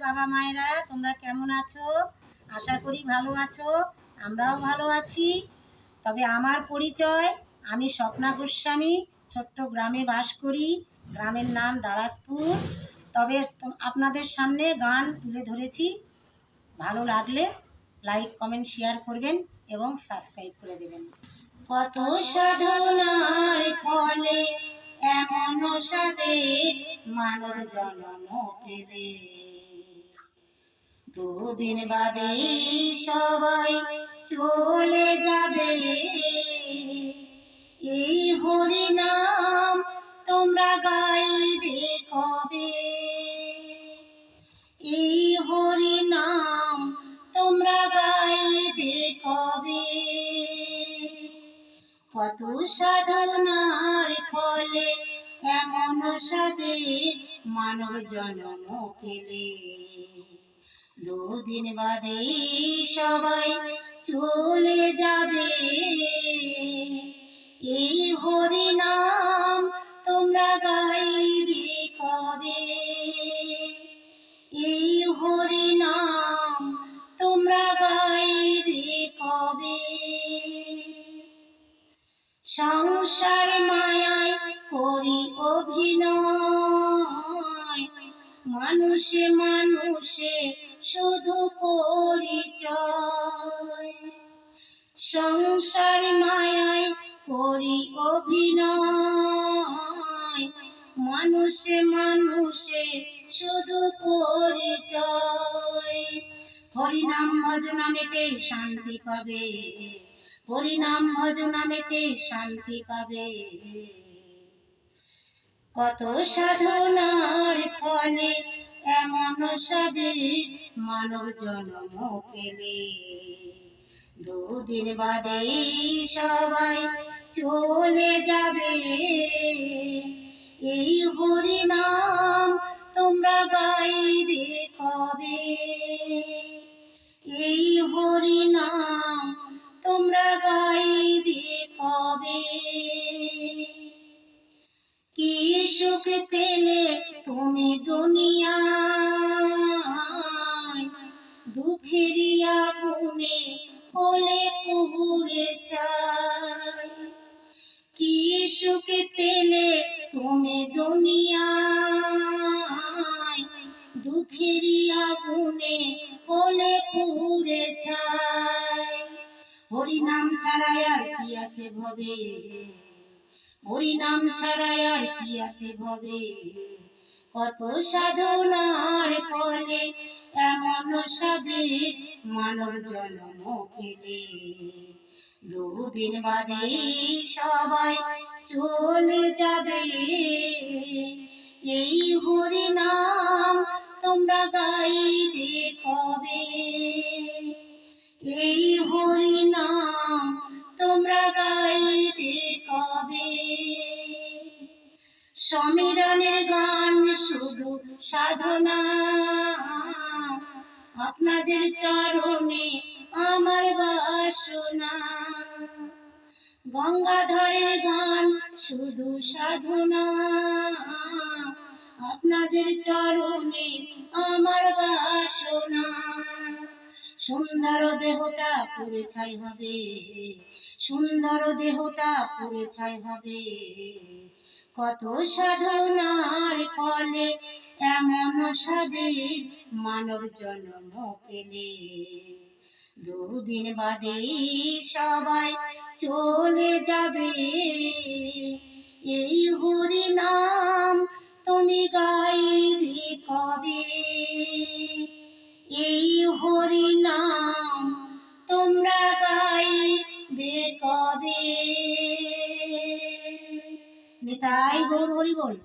বাবা মায়েরা, তোমরা কেমন আছো? আশা করি ভালো আছো, আমরাও ভালো আছি। তবে আমার পরিচয়, আমি স্বপ্না গোস্বামী, ছোট্ট গ্রামে বাস করি। গ্রামের নাম দারাজপুর। তবে আপনাদের সামনে গান তুলে ধরেছি। ভালো লাগলে লাইক, কমেন্ট, শেয়ার করবেন এবং সাবস্ক্রাইব করে দেবেন। কত সাধনার ফলে এমন সাদের মানব জন্ম পেলে। দুদিন বাদে সবাই চলে যাবে। এই হরি নাম তোমরা গাইবে কবে? এই হরি নাম তোমরা গাইবে কবে? কত সাধনার ফলে এমন সাদে মানব জন্ম পেলে। দুদিন বাদে সবাই চলে যাবে। এই হরি নাম তোমরা গাইবে কবে? এই হরি নাম তোমরা গাইবে কবে? সংসার মায়ায় করি অভিনয়। মানুষে মানুষে শুধু পরিচয়। সংসার মায়ায় করি অভিনয়। মানুষে মানুষে শুধু পরিচয়। হরিনাম ভজনামেতে শান্তি পাবে। হরিনাম ভজনামেতে শান্তি পাবে। কত সাধনার ফলে এমন সাদে মানব জন্ম পেলে। দুদিন বাদে সবাই চলে যাবে। এই হরি নাম তোমরা গাইবে কবে? এই হরি নাম তোমরা গাইবে কবে? সুখ পেলে তুমি দুনিয়ায়। দুঃখেরই আগুনে হলে পুরে চাই কি সুখ পেলে তুমি দুনিয়ায়। দুঃখেরই আগুনে হলে পুরে চাই হরিনাম ছাড়াই আর কি আছে ভবে? হরিনাম ছাড়াই আর কি আছে ভবে? কত সাধনার ফলে এমন সাদের মানব জন্ম পেলে। দুদিন বাদে সবাই চলে যাবে। এই হরি নাম তোমরা গাইবে কবে? সমীরণের গান শুধু সাধনা। আপনাদের চরণে আমার বাসনা। গঙ্গাধরের গান শুধু সাধনা। আপনাদের চরণে আমার সুন্দর দেহটা পুরে ছাই হবে। সুন্দর দেহটা পুরে ছাই হবে। কত সাধনার ফলে এমন সাদের মানব জন্ম পেলে। দুদিন বাদে সবাই চলে যাবে। এই হরি নাম তুমি গাইবে হরি বল।